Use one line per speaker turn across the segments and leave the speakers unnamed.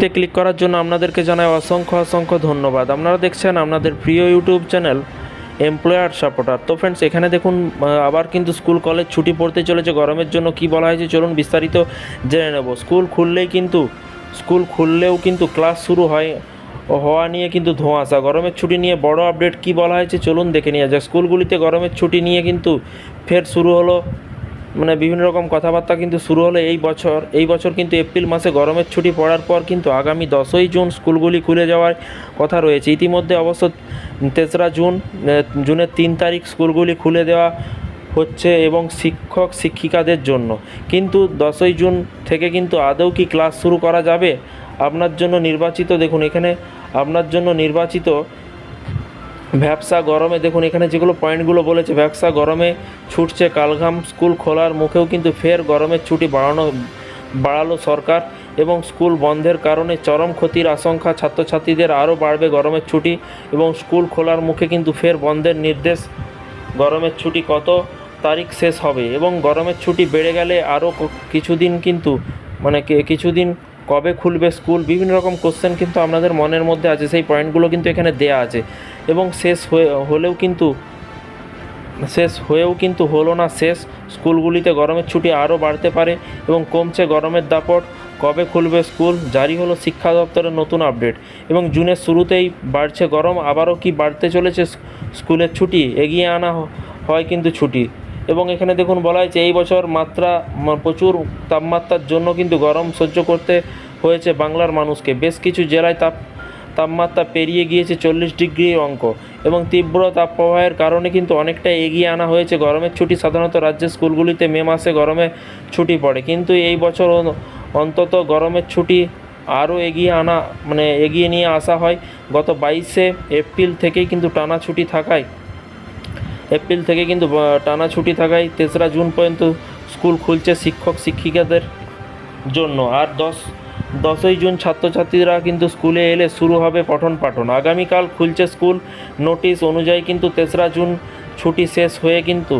তে ক্লিক করার জন্য আপনাদেরকে জানাই অসংখ্য অসংখ্য ধন্যবাদ। আপনারা দেখছেন আপনাদের প্রিয় ইউটিউব চ্যানেল এমপ্লয়ার সাপোর্টার তো ফ্রেন্ডস এখানে দেখুন আবার কিন্তু স্কুল কলেজ ছুটি পড়তে চলেছে। গরমের জন্য কি বলা হয়েছে চলুন বিস্তারিত জেনে নেব। স্কুল খুললেই কিন্তু স্কুল খুললেও কিন্তু ক্লাস শুরু হয়, হওয়া নিয়ে কিন্তু ধোঁয়াশা। গরমের ছুটি নিয়ে বড় আপডেট কি বলা হয়েছে চলুন দেখে নিয়ে যাক। স্কুলগুলিতে গরমের ছুটি নিয়ে কিন্তু ফের শুরু হলো। মানে বিভিন্ন রকম কথাবার্তা কিন্তু শুরু হলো এই বছর। এই বছর কিন্তু এপ্রিল মাসে গরমের ছুটি পড়ার পর কিন্তু আগামী দশই জুন স্কুলগুলি খুলে যাওয়ার কথা রয়েছে। ইতিমধ্যে অবশ্য তেসরা জুন জুনের তিন তারিখ স্কুলগুলি খুলে দেওয়া হচ্ছে এবং শিক্ষক শিক্ষিকাদের জন্য। কিন্তু দশই জুন থেকে কিন্তু আদৌ কি ক্লাস শুরু করা যাবে? আপনার জন্য নির্বাচিত, দেখুন এখানে আপনার জন্য নির্বাচিত ব্যবসা গরমে, দেখুন এখানে যেগুলো পয়েন্টগুলো বলেছে ব্যবসা গরমে ছুটছে কালঘাম স্কুল খোলার মুখেও কিন্তু ফের গরমের ছুটি বাড়ানো, বাড়ালো সরকার এবং স্কুল বন্ধের কারণে চরম ক্ষতির আশঙ্কা ছাত্রছাত্রীদের আরও বাড়বে গরমের ছুটি এবং স্কুল খোলার মুখে কিন্তু ফের বন্ধের নির্দেশ। গরমের ছুটি কত তারিখ শেষ হবে এবং গরমের ছুটি বেড়ে গেলে আরও কিছুদিন কিন্তু মানে কিছুদিন কবে খুলবে স্কুল, বিভিন্ন রকম কোশ্চেন কিন্তু আপনাদের মনের মধ্যে আছে, সেই পয়েন্টগুলো কিন্তু এখানে দেয়া আছে। এবং শেষ হয়ে, হলেও কিন্তু, শেষ হয়েও কিন্তু হলো না, শেষ। স্কুলগুলিতে গরমের ছুটি আরও বাড়তে পারে এবং কমছে গরমের দাপট। কবে খুলবে স্কুল? জারি হলো শিক্ষা দপ্তরের নতুন আপডেট এবং জুনের শুরুতেই বাড়ছে গরম, আবারও কি বাড়তে চলেছে স্ক- স্কুলের ছুটি? এগিয়ে আনা হয় কিন্তু ছুটি। এবং এখানে দেখুন, বলা হয়েছে এই বছর মাত্রা প্রচুর তাপমাত্রার জন্য কিন্তু গরম সহ্য করতে হয়েছে বাংলার মানুষকে। বেশ কিছু জেলায় তাপ, তাপমাত্রা পেরিয়ে গিয়েছে চল্লিশ ডিগ্রি অঙ্ক এবং তীব্র তাপপ্রবাহের কারণে কিন্তু অনেকটা এগিয়ে আনা হয়েছে গরমের ছুটি। সাধারণত রাজ্যের স্কুলগুলিতে মে মাসে গরমে ছুটি পড়ে। কিন্তু এই বছর অন্তত গরমের ছুটি আরও এগিয়ে আনা মানে এগিয়ে নিয়ে আসা হয়। গত বাইশে এপ্রিল থেকেই কিন্তু টানা ছুটি থাকায় এপ্রিল থেকে কিন্তু টানা ছুটি থাকায় তেসরা জুন পর্যন্ত স্কুল খুলছে শিক্ষক, শিক্ষিকাদের জন্য। আর দশ, দশই জুন ছাত্রছাত্রীরা কিন্তু স্কুলে এলে শুরু হবে পঠন পাঠন। আগামীকাল খুলছে স্কুল। নোটিশ অনুযায়ী কিন্তু তেসরা জুন ছুটি শেষ হয়ে কিন্তু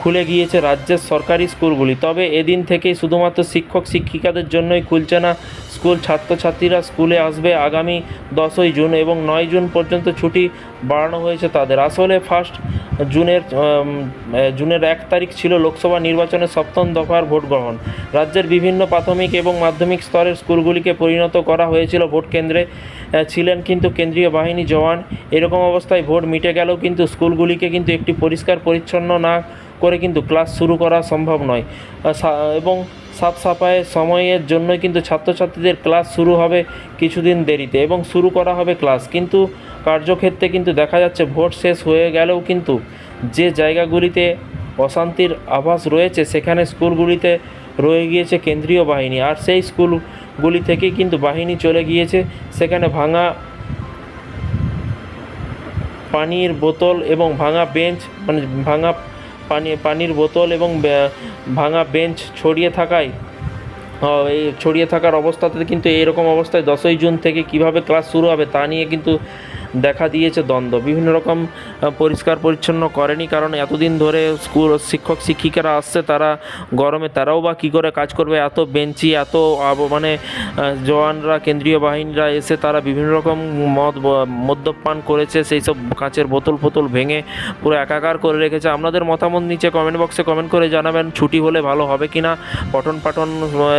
খুলে গিয়েছে রাজ্যের সরকারি স্কুলগুলি। তবে এদিন থেকেই শুধুমাত্র শিক্ষক, শিক্ষিকাদের জন্যই খুলছে না স্কুল। ছাত্রছাত্রীরা স্কুলে আসবে আগামী দশই জুন এবং নয় জুন পর্যন্ত ছুটি বাড়ানো হয়েছে তাদের। আসলে ফার্স্ট জুনের জুনের এক তারিখ ছিল লোকসভা নির্বাচনের সপ্তম দফার ভোট গ্রহণ। রাজ্যের বিভিন্ন প্রাথমিক এবং মাধ্যমিক স্তরের স্কুলগুলিকে পরিণত করা হয়েছিল ভোট কেন্দ্রে ছিলেন কিন্তু কেন্দ্রীয় বাহিনী জওয়ান। এরকম অবস্থায় ভোট মিটে গেলেও কিন্তু স্কুলগুলিকে কিন্তু একটি পরিষ্কার, পরিচ্ছন্ন না করে কিন্তু ক্লাস শুরু করা সম্ভব নয়। এবং সাফ সাফাইয়ের সময়ের জন্যই কিন্তু ছাত্রছাত্রীদের ক্লাস শুরু হবে কিছুদিন দেরিতে এবং শুরু করা হবে ক্লাস। কিন্তু কার্যক্ষেত্রে কিন্তু দেখা যাচ্ছে ভোট শেষ হয়ে গেলেও কিন্তু যে জায়গাগুলিতে অশান্তির আভাস রয়েছে, সেখানে স্কুলগুলিতে রয়ে গিয়েছে কেন্দ্রীয় বাহিনী। আর সেই স্কুলগুলি থেকেই কিন্তু বাহিনী চলে গিয়েছে, সেখানে ভাঙা পানির বোতল এবং ভাঙা বেঞ্চ মানে ভাঙা পানি, পানির বোতল এবং ভাঙা বেঞ্চ ছড়িয়ে থাকায় এই ছড়িয়ে থাকার অবস্থাতে কিন্তু এইরকম অবস্থায় দশই জুন থেকে কীভাবে ক্লাস শুরু হবে তা নিয়ে কিন্তু দেখা দিয়েছে দ্বন্দ্ব। বিভিন্ন রকম পরিষ্কার পরিচ্ছন্ন করেনি কারণ এতদিন ধরে স্কুল শিক্ষক শিক্ষিকারা আসছে, তারা গরমে, তারাও বা কী করে কাজ করবে? এত বেঞ্চি, এত মানে জওয়ানরা, কেন্দ্রীয় বাহিনীরা এসে তারা বিভিন্ন রকম মদ মদ্যপান করেছে, সেই সব কাঁচের বোতল ফোতল ভেঙে পুরো একাকার করে রেখেছে। আপনাদের মতামত নিচে কমেন্ট বক্সে কমেন্ট করে জানাবেন, ছুটি হলে ভালো হবে কি না পঠন পাঠন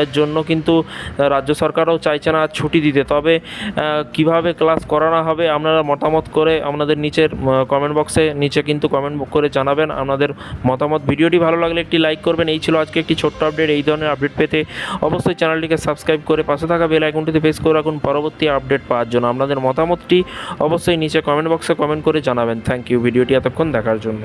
এর জন্য কিন্তু রাজ্য সরকারও চাইছে না ছুটি দিতে। তবে কীভাবে ক্লাস করানো হবে? আপনারা মতামত করে আপনাদের নিচের কমেন্ট বক্সে নিচে কিন্তু কমেন্ট করে জানাবেন। আপনাদের মতামত, ভিডিওটি ভালো লাগলে একটি লাইক করবেন। এই ছিল আজকে একটি ছোট্ট আপডেট এই ধরনের আপডেট পেতে অবশ্যই চ্যানেলটিকে সাবস্ক্রাইব করে পাশে থাকা বেল আইকনটিতে প্রেস করে রাখুন। পরবর্তী আপডেট পাওয়ার জন্য আপনাদের মতামতটি অবশ্যই নিচে কমেন্ট বক্সে কমেন্ট করে জানাবেন। থ্যাংক ইউ ভিডিওটি এতক্ষণ দেখার জন্য।